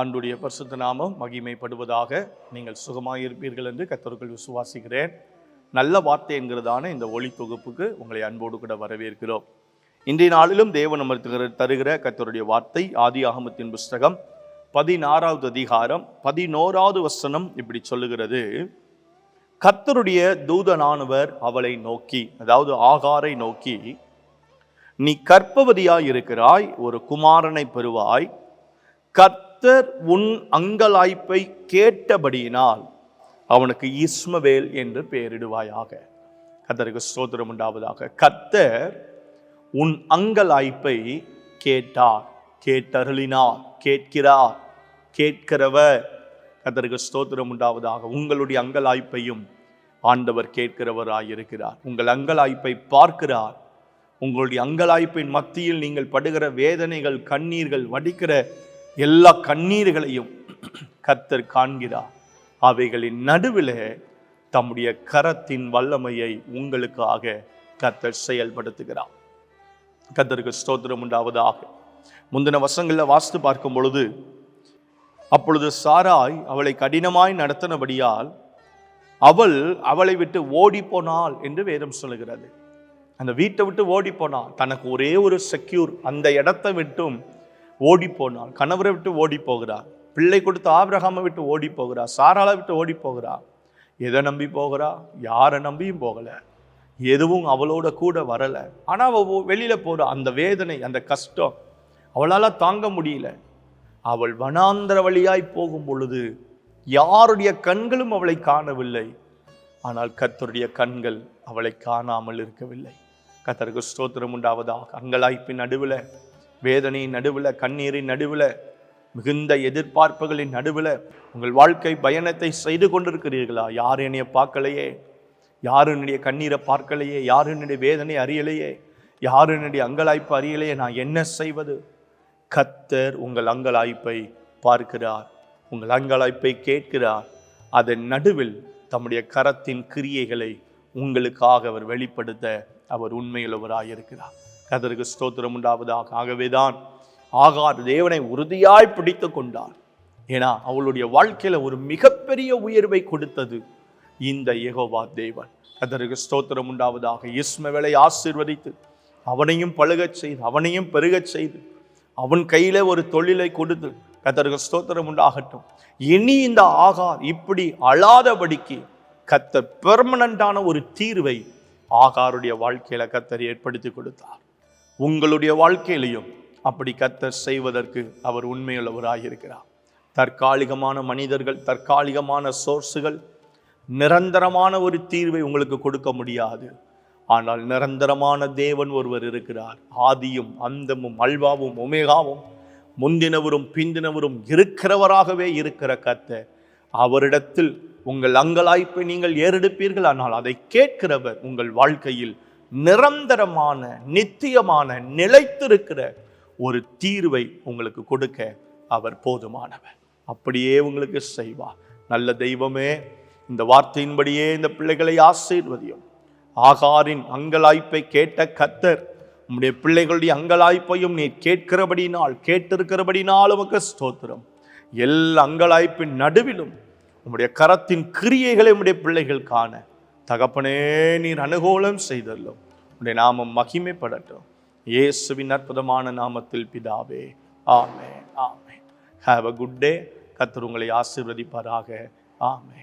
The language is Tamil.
ஆண்டுடைய பரிசுத்த நாமம் மகிமைப்படுவதாக நீங்கள் சுகமாக இருப்பீர்கள் என்று கத்தர்கள் விசுவாசிக்கிறேன். நல்ல வார்த்தை என்கிறதான இந்த ஒளி தொகுப்புக்கு உங்களை அன்போடு கூட வரவேற்கிறோம். இன்றைய நாளிலும் தேவன் நமக்கு தருகிற கத்தருடைய வார்த்தை ஆதி ஆகமத்தின் புஸ்தகம் பதினாறாவது அதிகாரம் பதினோராவது வசனம் இப்படி சொல்லுகிறது. கத்தருடைய தூதனானவர் அவளை நோக்கி அதாவது ஆகாரை நோக்கி நீ கற்பவதியாய் இருக்கிறாய் ஒரு குமாரனை பெறுவாய் கத் கர்த்தர் உன் அங்கலாய்ப்பை கேட்டபடியினால் அவனுக்கு இஸ்மவேல் என்று பெயரிடுவாயாக. கர்த்தருக்கு ஸ்தோத்திரம் உண்டாவதாக. கர்த்தர் உன் அங்கலாய்ப்பை கேட்டார் கேட்டருளினார் கேட்கிறார் கேட்கிறவர். கர்த்தருக்கு ஸ்தோத்திரம் உண்டாவதாக. உங்களுடைய அங்கலாய்ப்பையும் ஆண்டவர் கேட்கிறவராயிருக்கிறார். உங்கள் அங்கலாய்ப்பை பார்க்கிறார். உங்களுடைய அங்கலாய்ப்பின் மத்தியில் நீங்கள் படுகிற வேதனைகள் கண்ணீர்கள் வடிக்கிற எல்லா கண்ணீர்களையும் கர்த்தர் காண்கிறார். அவைகளின் நடுவில் தம்முடைய கரத்தின் வல்லமையை உங்களுக்காக கர்த்தர் செயல்படுத்துகிறார். கத்தருக்கு ஸ்தோத்திரம் உண்டாவதாக. முந்தின வசங்களில் வாஸ்து பார்க்கும் பொழுது அப்பொழுது சாராய் அவளை கடினமாய் நடத்தினபடியால் அவள் அவளை விட்டு ஓடி போனாள் என்று வேதம் சொல்லுகிறது. அந்த வீட்டை விட்டு ஓடி போனாள். தனக்கு ஒரே ஒரு செக்யூர் அந்த இடத்தை விட்டும் ஓடி போனாள் கணவரை விட்டு ஓடி போகிறார் பிள்ளை கொடுத்து ஆபிரகாமை விட்டு ஓடி போகிறா சாராளை விட்டு ஓடி போகிறா எதை நம்பி போகிறா? யாரை நம்பியும் போகலை. எதுவும் அவளோட கூட வரலை. ஆனால் அவள் வெளியில் போகிற அந்த வேதனை அந்த கஷ்டம் அவளால் தாங்க முடியல. அவள் வனாந்தர வழியாய் போகும் பொழுது யாருடைய கண்களும் அவளை காணவில்லை. ஆனால் கத்தருடைய கண்கள் அவளை காணாமல் இருக்கவில்லை. கத்தருக்கு ஸ்தோத்திரம் உண்டாவதாக. அங்கலாய்ப்பின் நடுவில் வேதனையின் நடுவில் கண்ணீரின் நடுவில் மிகுந்த எதிர்பார்ப்புகளின் நடுவில் உங்கள் வாழ்க்கை பயணத்தை செய்து கொண்டிருக்கிறீர்களா? யார் என்னைய பார்க்கலையே? யார் என்னுடைய கண்ணீரை பார்க்கலையே? யார் என்னுடைய வேதனை அறியலையே? யார் என்னுடைய அங்கலாய்ப்பு அறியலையே? நான் என்ன செய்வது? கத்தர் உங்கள் அங்கலாய்ப்பை பார்க்கிறார். உங்கள் அங்கலாய்ப்பை கேட்கிறார். அதன் நடுவில் தம்முடைய கரத்தின் கிரியைகளை உங்களுக்காக அவர் வெளிப்படுத்த அவர் உண்மையுள்ளவராயிருக்கிறார். கதருக்கு ஸ்தோத்திரம் உண்டாவதாக. ஆகவேதான் ஆகார் தேவனை உறுதியாய் பிடித்து கொண்டார். ஏன்னா அவளுடைய வாழ்க்கையில் ஒரு மிகப்பெரிய உயர்வை கொடுத்தது இந்த யெகோவா தேவன். கதருக்கு ஸ்தோத்திரம் உண்டாவதாக. இஸ்மவேலை ஆசீர்வதித்து அவனையும் பழுகச் செய்து அவனையும் பெருகச் செய்து அவன் கையில ஒரு தொழிலை கொடுத்து கத்தருக்கு ஸ்தோத்திரம் உண்டாகட்டும். இனி இந்த ஆகார் இப்படி அழாதபடிக்கு கத்தர் பெர்மனண்டான ஒரு தீர்வை ஆகாருடைய வாழ்க்கையில கத்தர் ஏற்படுத்தி கொடுத்தார். உங்களுடைய வாழ்க்கையிலையும் அப்படி கத்தர் செய்வதற்கு அவர் உண்மையுள்ளவராயிருக்கிறார் தற்காலிகமான மனிதர்கள் தற்காலிகமான சோர்ஸுகள் நிரந்தரமான ஒரு தீர்வை உங்களுக்கு கொடுக்க முடியாது. ஆனால் நிரந்தரமான தேவன் ஒருவர் இருக்கிறார். ஆதியும் அந்தமும் அல்வாவும் ஒமேகாவும் முந்தினவரும் பிந்தினவரும் இருக்கிறவராகவே இருக்கிற கத்த அவரிடத்தில் உங்கள் அங்கலாய்ப்பை நீங்கள் ஏறெடுப்பீர்கள். ஆனால் அதை கேட்கிறவர் உங்கள் வாழ்க்கையில் நிரந்தரமான நித்தியமான நிலைத்திருக்கிற ஒரு தீர்வை உங்களுக்கு கொடுக்க அவர் போதுமானவர். அப்படியே உங்களுக்கு செய்வார் நல்ல தெய்வமே இந்த வார்த்தையின்படியே இந்த பிள்ளைகளை ஆசீர்வதியும். ஆகாரின் அங்கலாய்ப்பை கேட்ட கத்தர் உம்முடைய பிள்ளைகளுடைய அங்கலாய்ப்பையும் நீ கேட்கிறபடினால் கேட்டிருக்கிறபடினால் உமக்கு ஸ்தோத்திரம். எல்லா அங்கலாய்ப்பின் நடுவிலும் உம்முடைய கரத்தின் கிரியைகளை உம்முடைய பிள்ளைகள் காண தகப்பனே நீர் அனுகூலம் செய்தல்லும் உடைய நாமம் மகிமைப்படட்டும். இயேசுவின் அற்புதமான நாமத்தில் பிதாவே ஆமே ஆமே ஹாவ் அ குட் டே கத்தர் உங்களை ஆசீர்வதிப்பாராக. ஆமே